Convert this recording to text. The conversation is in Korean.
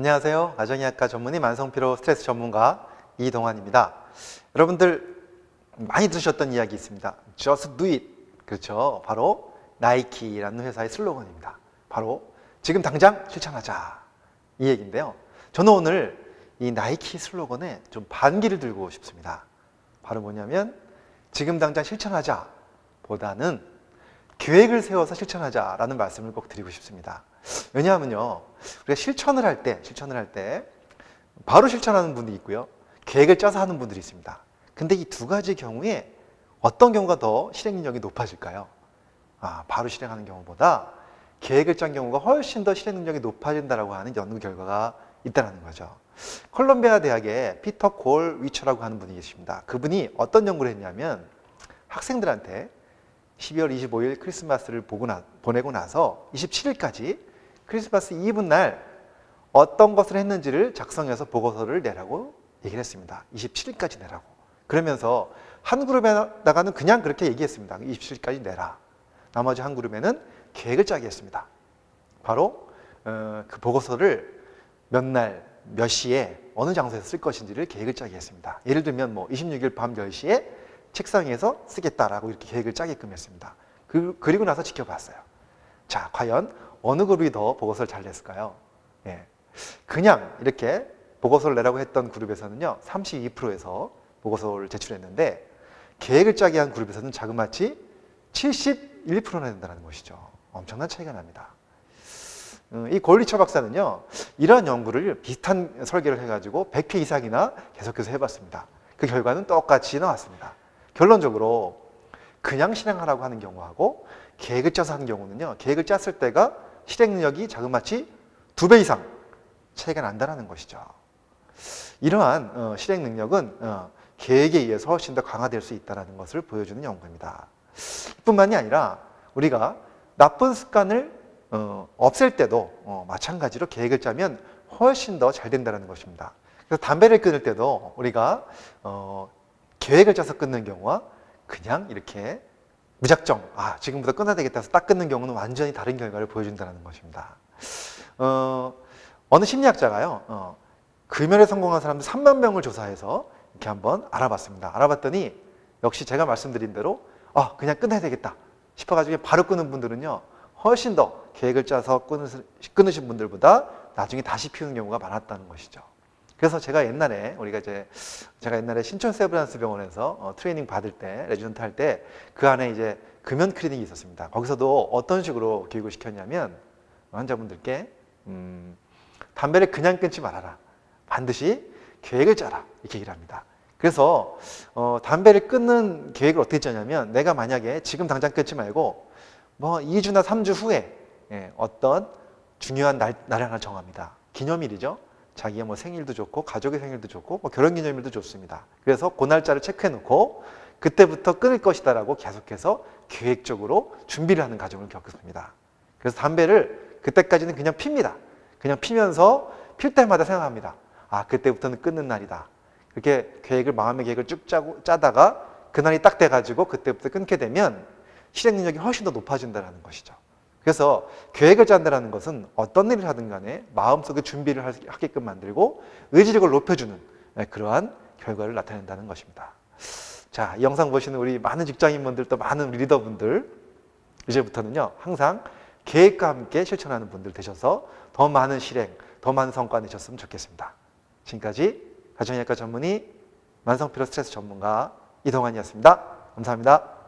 안녕하세요. 가정의학과 전문의 만성피로 스트레스 전문가 이동환입니다. 여러분들 많이 들으셨던 이야기 있습니다. Just do it. 그렇죠. 바로 나이키라는 회사의 슬로건입니다. 바로 지금 당장 실천하자. 이 얘기인데요. 저는 오늘 이 나이키 슬로건에 좀 반기를 들고 싶습니다. 바로 뭐냐면 지금 당장 실천하자 보다는 계획을 세워서 실천하자라는 말씀을 꼭 드리고 싶습니다. 왜냐하면요, 우리가 실천을 할 때, 실천을 할 때, 바로 실천하는 분들이 있고요, 계획을 짜서 하는 분들이 있습니다. 근데 이 두 가지 경우에 어떤 경우가 더 실행 능력이 높아질까요? 아, 바로 실행하는 경우보다 계획을 짠 경우가 훨씬 더 실행 능력이 높아진다라고 하는 연구 결과가 있다는 거죠. 콜롬비아 대학의 피터 골 위처라고 하는 분이 계십니다. 그분이 어떤 연구를 했냐면 학생들한테 12월 25일 크리스마스를 보고 나, 보내고 나서 27일까지 크리스마스 이브 날 어떤 것을 했는지를 작성해서 보고서를 내라고 얘기를 했습니다. 27일까지 내라고. 그러면서 한 그룹에다가는 그냥 그렇게 얘기했습니다. 27일까지 내라. 나머지 한 그룹에는 계획을 짜게 했습니다. 바로 어, 그 보고서를 몇 날, 몇 시에 어느 장소에서 쓸 것인지를 계획을 짜게 했습니다. 예를 들면 뭐 26일 밤 10시에 책상에서 쓰겠다라고 이렇게 계획을 짜게끔 했습니다. 그, 그리고 나서 지켜봤어요. 자, 과연 어느 그룹이 더 보고서를 잘 냈을까요? 예. 그냥 이렇게 보고서를 내라고 했던 그룹에서는요, 32%에서 보고서를 제출했는데, 계획을 짜게 한 그룹에서는 자그마치 71%나 된다는 것이죠. 엄청난 차이가 납니다. 음, 이 골리처 박사는요, 이러한 연구를 비슷한 설계를 해가지고 100회 이상이나 계속해서 해봤습니다. 그 결과는 똑같이 나왔습니다. 결론적으로 그냥 실행하라고 하는 경우하고 계획을 짜서 하는 경우는요, 계획을 짰을 때가 실행 능력이 자그마치 두 배 이상 차이가 난다는 것이죠. 이러한 어, 실행 능력은 어, 계획에 의해서 훨씬 더 강화될 수 있다는 것을 보여주는 연구입니다. 뿐만이 아니라 우리가 나쁜 습관을 어, 없앨 때도 어, 마찬가지로 계획을 짜면 훨씬 더 잘 된다는 것입니다. 그래서 담배를 끊을 때도 우리가 어, 계획을 짜서 끊는 경우와 그냥 이렇게 무작정 아 지금부터 끊어야 되겠다 해서 딱 끊는 경우는 완전히 다른 결과를 보여준다는 것입니다. 어, 어느 심리학자가요 어, 금연에 성공한 사람들 3만 명을 조사해서 이렇게 한번 알아봤습니다. 알아봤더니 역시 제가 말씀드린 대로 아 그냥 끊어야 되겠다 싶어가지고 바로 끊는 분들은요 훨씬 더 계획을 짜서 끊으신 분들보다 나중에 다시 피우는 경우가 많았다는 것이죠. 그래서 제가 옛날에 우리가 이제 제가 옛날에 신촌 세브란스 병원에서 어, 트레이닝 받을 때 레지던트 할 때 그 안에 이제 금연 클리닉이 있었습니다. 거기서도 어떤 식으로 교육을 시켰냐면 환자분들께 음, 담배를 그냥 끊지 말아라. 반드시 계획을 짜라. 이렇게 얘기를 합니다. 그래서 어, 담배를 끊는 계획을 어떻게 짜냐면 내가 만약에 지금 당장 끊지 말고 뭐 2주나 3주 후에 예, 어떤 중요한 날, 날 하나 정합니다. 기념일이죠. 자기의 뭐 생일도 좋고 가족의 생일도 좋고 뭐 결혼 기념일도 좋습니다. 그래서 그 날짜를 체크해 놓고 그때부터 끊을 것이다라고 계속해서 계획적으로 준비를 하는 과정을 겪습니다. 그래서 담배를 그때까지는 그냥 핍니다. 그냥 피면서 필 때마다 생각합니다. 아 그때부터는 끊는 날이다. 그렇게 계획을 마음의 계획을 쭉 짜고 짜다가 그날이 딱 돼가지고 그때부터 끊게 되면 실행 능력이 훨씬 더 높아진다는 것이죠. 그래서 계획을 짠다는 것은 어떤 일을 하든 간에 마음속에 준비를 할- 하게끔 만들고 의지력을 높여주는 네, 그러한 결과를 나타낸다는 것입니다. 자, 이 영상 보시는 우리 많은 직장인분들 또 많은 리더분들 이제부터는요 항상 계획과 함께 실천하는 분들 되셔서 더 많은 실행, 더 많은 성과 내셨으면 좋겠습니다. 지금까지 가정의학과 전문의 만성피로 스트레스 전문가 이동환이었습니다. 감사합니다.